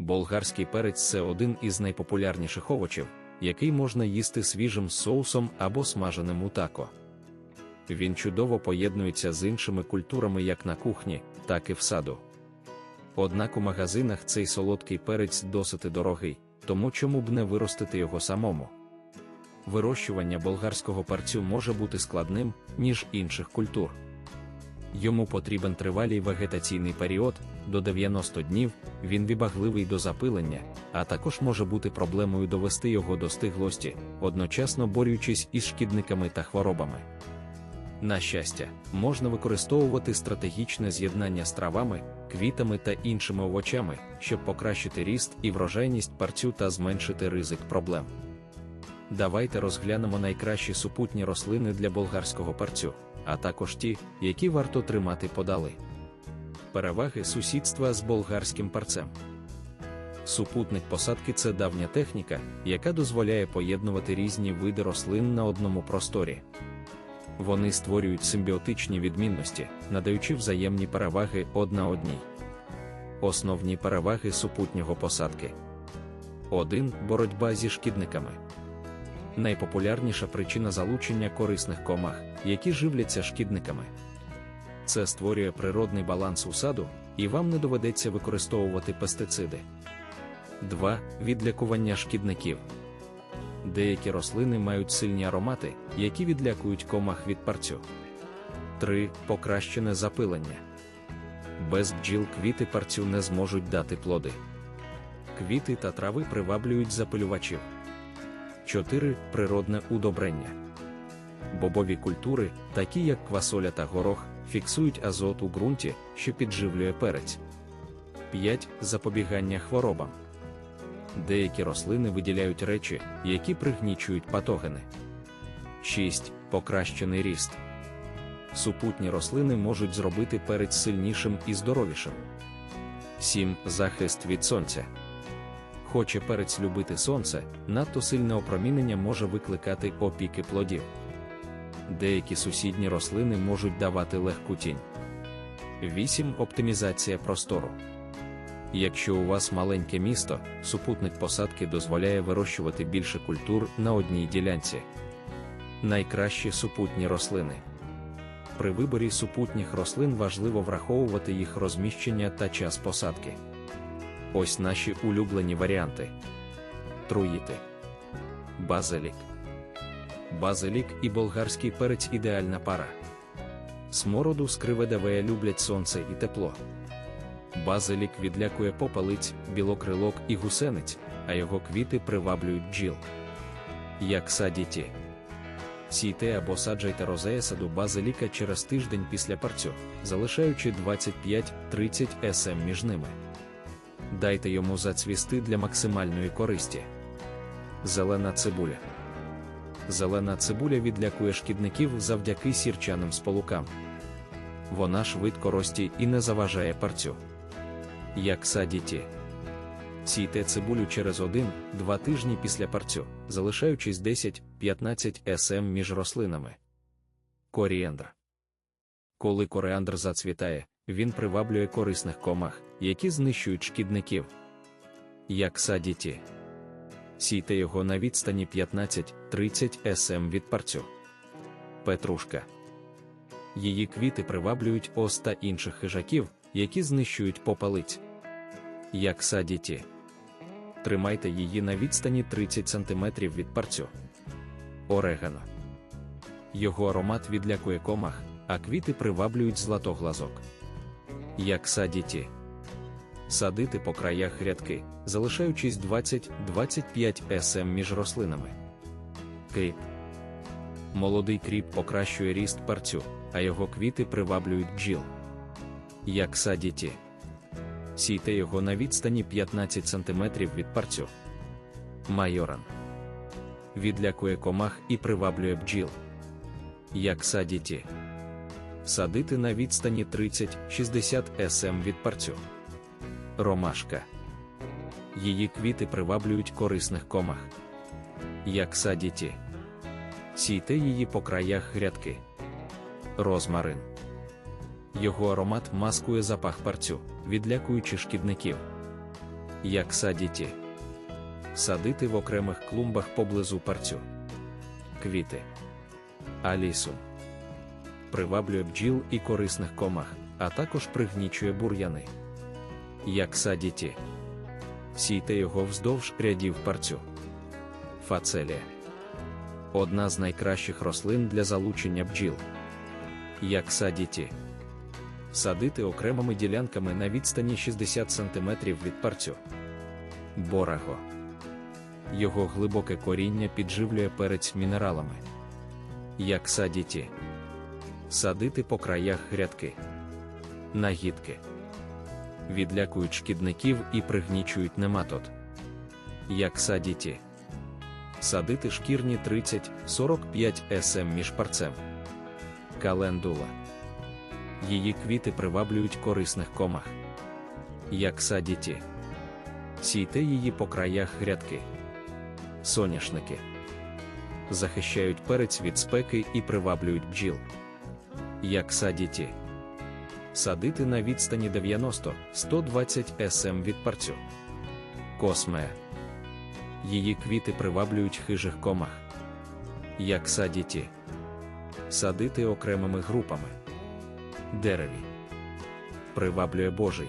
Болгарський перець це один із найпопулярніших овочів, який можна їсти свіжим соусом або смаженим у тако. Він чудово поєднується з іншими культурами як на кухні, так і в саду. Однак у магазинах цей солодкий перець досить дорогий, тому чому б не виростити його самому. Вирощування болгарського парцю може бути складним, ніж інших культур. Йому потрібен тривалий вегетаційний період до 90 днів, він вибагливий до запилення, а також може бути проблемою довести його до стиглості, одночасно борючись із шкідниками та хворобами. На щастя, можна використовувати стратегічне з'єднання з травами, квітами та іншими овочами, щоб покращити ріст і врожайність парцю та зменшити ризик проблем. Давайте розглянемо найкращі супутні рослини для болгарського парцю, а також ті, які варто тримати подали. Переваги сусідства з болгарським парцем. Супутник посадки це давня техніка, яка дозволяє поєднувати різні види рослин на одному просторі. Вони створюють симбіотичні відмінності, надаючи взаємні переваги одна одній. Основні переваги супутнього посадки 1. Боротьба зі шкідниками. Найпопулярніша причина залучення корисних комах, які живляться шкідниками. Це створює природний баланс у саду, і вам не доведеться використовувати пестициди. 2. Відлякування шкідників. Деякі рослини мають сильні аромати, які відлякують комах від парцю. 3. Покращене запилення. Без бджіл квіти парцю не зможуть дати плоди. Квіти та трави приваблюють запилювачів. 4. Природне удобрення. Бобові культури, такі як квасоля та горох, фіксують азот у ґрунті, що підживлює перець. 5. Запобігання хворобам. Деякі рослини виділяють речі, які пригнічують патогени. 6. Покращений ріст. Супутні рослини можуть зробити перець сильнішим і здоровішим. 7. Захист від сонця. Хоче перець любити сонце, надто сильне опромінення може викликати опіки плодів. Деякі сусідні рослини можуть давати легку тінь. 8. Оптимізація простору. Якщо у вас маленьке місто, супутник посадки дозволяє вирощувати більше культур на одній ділянці. Найкращі супутні рослини. При виборі супутніх рослин важливо враховувати їх розміщення та час посадки. Ось наші улюблені варіанти: Труїти, базилік. Базилік і болгарський перець ідеальна пара. Смороду з криведавея люблять сонце і тепло. Базилік відлякує попелиць, білокрилок і гусениць, а його квіти приваблюють бджіл. Як садіті. Сійте або саджайте розея саду базиліка через тиждень після парцю, залишаючи 25-30 см між ними. Дайте йому зацвісти для максимальної користі. Зелена цибуля. Зелена цибуля відлякує шкідників завдяки сірчаним сполукам. Вона швидко рості і не заважає парцю. Як садіті. Сійте цибулю через 1-2 тижні після парцю, залишаючись 10-15 см між рослинами. Коріандр. Коли коріандр зацвітає, він приваблює корисних комах, які знищують шкідників. Як садіті. Сійте його на відстані 15-30 см від парцю. Петрушка. Її квіти приваблюють ос та інших хижаків, які знищують попелиць. Як садіті. Тримайте її на відстані 30 см від парцю. Орегано. Його аромат відлякує комах, а квіти приваблюють златоглазок. Як садіті. Садити по краях грядки, залишаючись 20-25 см між рослинами. Кріп. Молодий кріп покращує ріст парцю, а його квіти приваблюють бджіл. Як садіті. Сійте його на відстані 15 см від парцю. Майоран. Відлякує комах і приваблює бджіл. Як садіті. Садити на відстані 30-60 см від парцю. Ромашка. Її квіти приваблюють корисних комах. Як садіті. Сійте її по краях грядки. Розмарин. Його аромат маскує запах парцю, відлякуючи шкідників. Як садіті. Садити в окремих клумбах поблизу парцю. Квіти. Алісум. Приваблює бджіл і корисних комах, а також пригнічує бур'яни. Як садіті. Сійте його вздовж рядів парцю. Фацелія. Одна з найкращих рослин для залучення бджіл. Як садіті. Садити окремими ділянками на відстані 60 см від парцю. Бораго. Його глибоке коріння підживлює перець мінералами. Як садіті. Садити по краях грядки. Нагідки. Відлякують шкідників і пригнічують нематод. Як садіті. Садити шкірні 30-45 см між парцем. Календула. Її квіти приваблюють корисних комах. Як садіті. Сійте її по краях грядки. Соняшники. Захищають перець від спеки і приваблюють бджіл. Як садіті. Садити на відстані 90-120 см від парцю. Косме. Її квіти приваблюють хижих комах. Як садіті. Садити окремими групами. Дереві. Приваблює Божий.